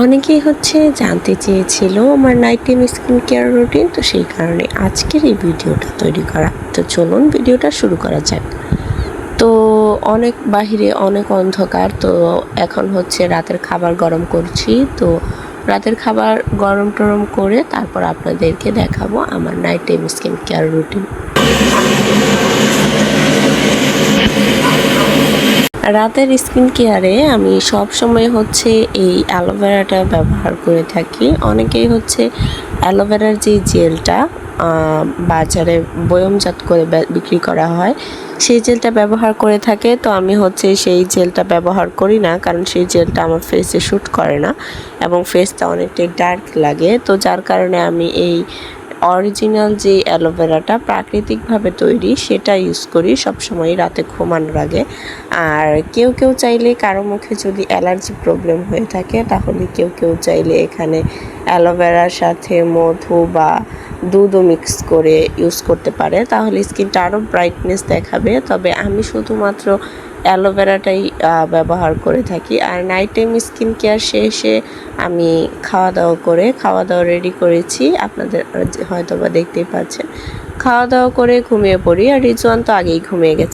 অনেকেই হচ্ছে জানতে চেয়েছিল আমার night time skin care routine তো সেই কারণে আজকের এই ভিডিওটা তৈরি করা। তো চলুন ভিডিওটা শুরু করা যাক। তো অনেক বাহিরে অনেক অন্ধকার, তো এখন হচ্ছে রাতের খাবার গরম করছি। তো রাতের খাবার গরম টরম করে তারপর আপনাদেরকে দেখাবো আমার night time skin care routine রাতের স্কিন কেয়ারে আমি সব সময় হচ্ছে এই অ্যালোভেরাটা ব্যবহার করে থাকি। অনেকেই হচ্ছে অ্যালোভেরার যে জেলটা বাজারে বয়মজাত করে বিক্রি করা হয়, সেই জেলটা ব্যবহার করে থাকে। তো আমি হচ্ছে সেই জেলটা ব্যবহার করি না, কারণ সেই জেলটা আমার ফেসে শ্যুট করে না এবং ফেসটা অনেকটাই ডার্ক লাগে। তো যার কারণে আমি এই অরিজিনাল যে অ্যালোভেরাটা প্রাকৃতিকভাবে তৈরি, সেটা ইউজ করি সবসময় রাতে ঘুমানোর আগে। আর কেউ কেউ চাইলে কারও মুখে যদি অ্যালার্জি প্রবলেম হয়ে থাকে, তাহলে কেউ কেউ চাইলে এখানে অ্যালোভেরার সাথে মধু বা দুধও মিক্স করে ইউজ করতে পারে। তাহলে স্কিনটা আরও ব্রাইটনেস দেখাবে। তবে আমি শুধুমাত্র অ্যালোভেরাটাই ব্যবহার করে থাকি। আর নাইট টাইম স্কিন কেয়ার শেষে আমি খাওয়া দাওয়া করে খাওয়া দাওয়া রেডি করেছি। আপনাদের হয়তো বা দেখতেই পাচ্ছেন। খাওয়া দাওয়া করে ঘুমিয়ে পড়ি। আর রিজওয়ান তো আগেই ঘুমিয়ে গেছে।